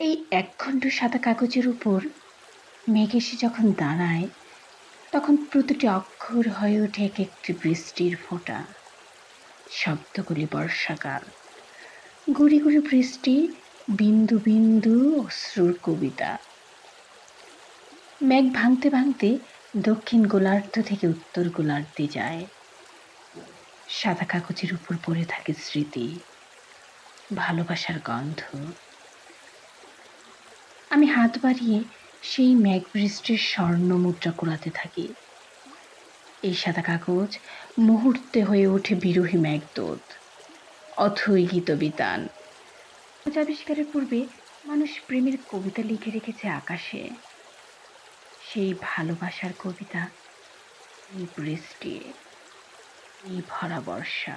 এই একখণ্ড সাদা কাগজের উপর মেঘ এসে যখন দাঁড়ায়, তখন প্রতিটি অক্ষর হয়ে ওঠে এক একটি বৃষ্টির ফোঁটা। শব্দগুলি বর্ষাকাল। গুড়ি গুড়ি বৃষ্টি, বিন্দু বিন্দু অশ্রুর কবিতা। মেঘ ভাঙতে ভাঙতে দক্ষিণ গোলার্ধ থেকে উত্তর গোলার্ধে যায়। সাদা কাগজের উপর পড়ে থাকে স্মৃতি, ভালোবাসার গন্ধ। আমি হাত বাড়িয়ে সেই মেঘ বৃষ্টির স্বর্ণ মুদ্রা কুড়াতে থাকি। এই সাদা কাগজ মুহূর্তে হয়ে ওঠে বিরোহী মেঘদূত অথই গীতবিতান কাগজ আবিষ্কারের পূর্বে মানুষ প্রেমের কবিতা লিখে রেখেছে আকাশে। সেই ভালোবাসার কবিতা এই বৃষ্টি, এই ভরা বর্ষা।